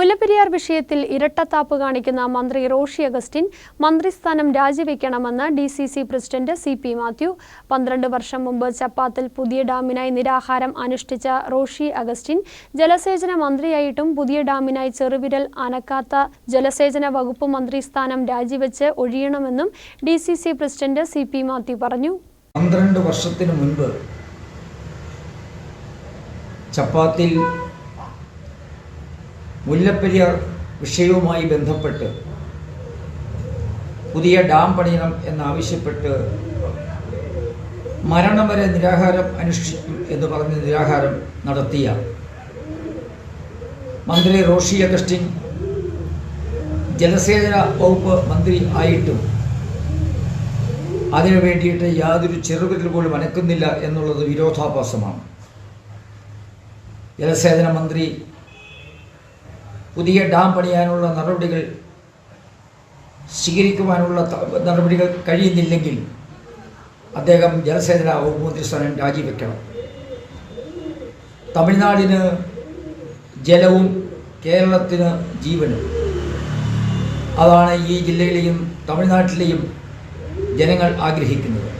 മുല്ലപ്പെരിയാർ വിഷയത്തിൽ ഇരട്ടത്താപ്പ് കാണിക്കുന്ന മന്ത്രി റോഷി അഗസ്റ്റിൻ മന്ത്രിസ്ഥാനം രാജിവെക്കണമെന്ന് D C C president C P Mathew. പന്ത്രണ്ട് വർഷം മുമ്പ് ചപ്പാത്തിൽ പുതിയ ഡാമിനായി നിരാഹാരം അനുഷ്ഠിച്ച റോഷി അഗസ്റ്റിൻ ജലസേചന മന്ത്രിയായിട്ടും പുതിയ ഡാമിനായി ചെറുവിരൽ അനക്കാത്ത ജലസേചന വകുപ്പ് മന്ത്രി സ്ഥാനം രാജിവെച്ച് ഒഴിയണമെന്നും D C C president C P Mathew പറഞ്ഞു. പന്ത്രണ്ട് വർഷത്തിന് മുൻപ് ചപ്പാത്തിൽ മുല്ലപ്പെരിയാർ വിഷയവുമായി ബന്ധപ്പെട്ട് പുതിയ ഡാം പണിയണം എന്നാവശ്യപ്പെട്ട് മരണം വരെ നിരാഹാരം അനുഷ്ഠിക്കും എന്ന് പറഞ്ഞ് നിരാഹാരം നടത്തിയ മന്ത്രി റോഷി അഗസ്റ്റിൻ ജലസേചന വകുപ്പ് മന്ത്രി ആയിട്ടും അതിനു വേണ്ടിയിട്ട് യാതൊരു ചെറുവിരൽ പോലും അനക്കുന്നില്ല എന്നുള്ളത് വിരോധാഭാസമാണ്. ജലസേചന മന്ത്രി പുതിയ ഡാം പണിയാനുള്ള നടപടികൾ സ്വീകരിക്കുവാനുള്ള നടപടികൾ കഴിയുന്നില്ലെങ്കിൽ അദ്ദേഹം ജലസേചന വകുപ്പ് മന്ത്രിസ്ഥാനം രാജിവെക്കണം. തമിഴ്നാടിന് ജലവും കേരളത്തിന് ജീവനും. അതാണ് ഈ ജില്ലയിലെയും തമിഴ്നാട്ടിലെയും ജനങ്ങൾ ആഗ്രഹിക്കുന്നത്.